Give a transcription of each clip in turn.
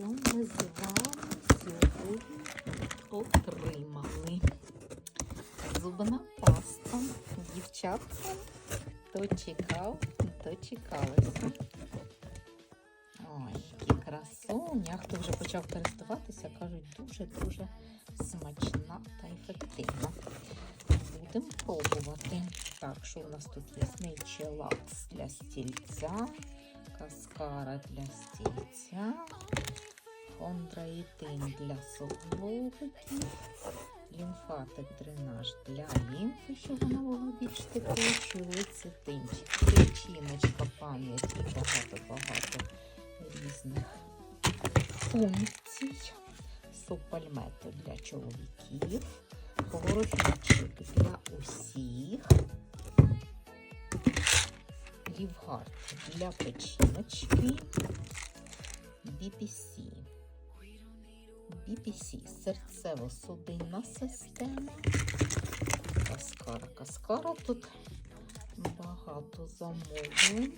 що ми з вами сьогодні отримали? Зубна паста. Дівчатка, хто чекав, дочекалися. Ой, які красуня. Хто вже почав користуватися, кажуть, дуже-дуже смачна та ефективна. Будемо пробувати. Так, що в нас тут є? Снейче лакс для стільця, каскара для стільця, хондроїтин для суглобиків, лімфатик дренаж для лімфи, щоб вона була більш текучою, лецитинчик, причиночка, пам'ять і багато-багато різних функцій. Супальмети для чоловіків, поворотничок для усіх, лівгард для печіночки, BPC. BPC серцево-судинна система. Каскара. Каскара тут багато замовлень.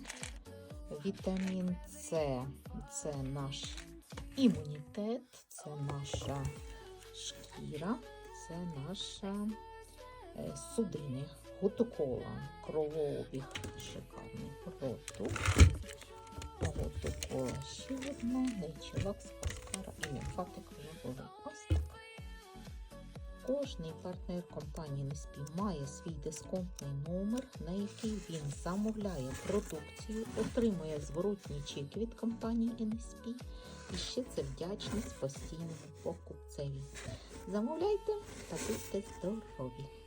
Вітамін С це наш імунітет, це наша шкіра, це наша судини, гутокола, кровообіг, шикарний проток. Гутокола ще одна, нейчелакс, каскара і лімфатик вже були. Ось. Кожний партнер компанії NSP має свій дисконтний номер, на який він замовляє продукцію, отримує зворотній чек від компанії NSP і ще це вдячність постійному покупцеві. Замовляйте та будьте здорові!